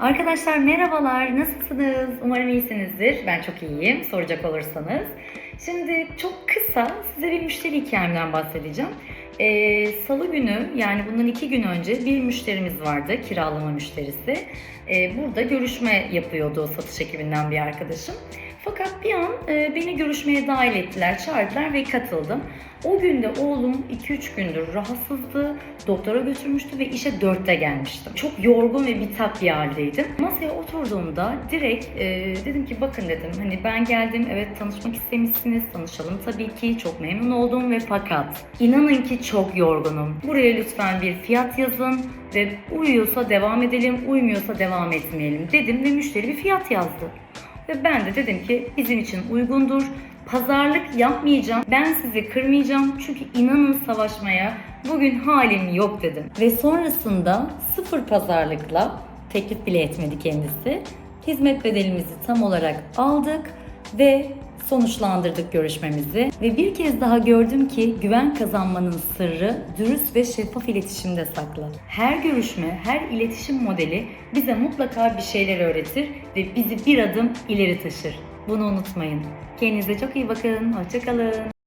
Arkadaşlar merhabalar, nasılsınız? Umarım iyisinizdir. Ben çok iyiyim, soracak olursanız. Şimdi çok kısa size bir müşteri hikayemden bahsedeceğim. Ee, Salı günü, yani bundan iki gün önce bir müşterimiz vardı, kiralama müşterisi. Ee, burada görüşme yapıyordu o satış ekibinden bir arkadaşım. Fakat bir an e, beni görüşmeye dahil ettiler, çağırdılar ve katıldım. O günde oğlum 2-3 gündür rahatsızdı, doktora götürmüştü ve işe 4'te gelmiştim. Çok yorgun ve bitap bir haldeydim. Masaya oturduğumda direkt e, dedim ki bakın dedim hani ben geldim evet tanışmak istemişsiniz, tanışalım tabii ki çok memnun oldum ve fakat inanın ki çok yorgunum. Buraya lütfen bir fiyat yazın ve uyuyorsa devam edelim, uymuyorsa devam etmeyelim dedim ve müşteri bir fiyat yazdı. Ve ben de dedim ki bizim için uygundur. Pazarlık yapmayacağım. Ben sizi kırmayacağım. Çünkü inanın savaşmaya bugün halim yok dedim. Ve sonrasında sıfır pazarlıkla teklif bile etmedi kendisi. Hizmet bedelimizi tam olarak aldık ve sonuçlandırdık görüşmemizi. Ve bir kez daha gördüm ki güven kazanmanın sırrı dürüst ve şeffaf iletişimde saklı. Her görüşme, her iletişim modeli bize mutlaka bir şeyler öğretir ve bizi bir adım ileri taşır. Bunu unutmayın. Kendinize çok iyi bakın. Hoşçakalın.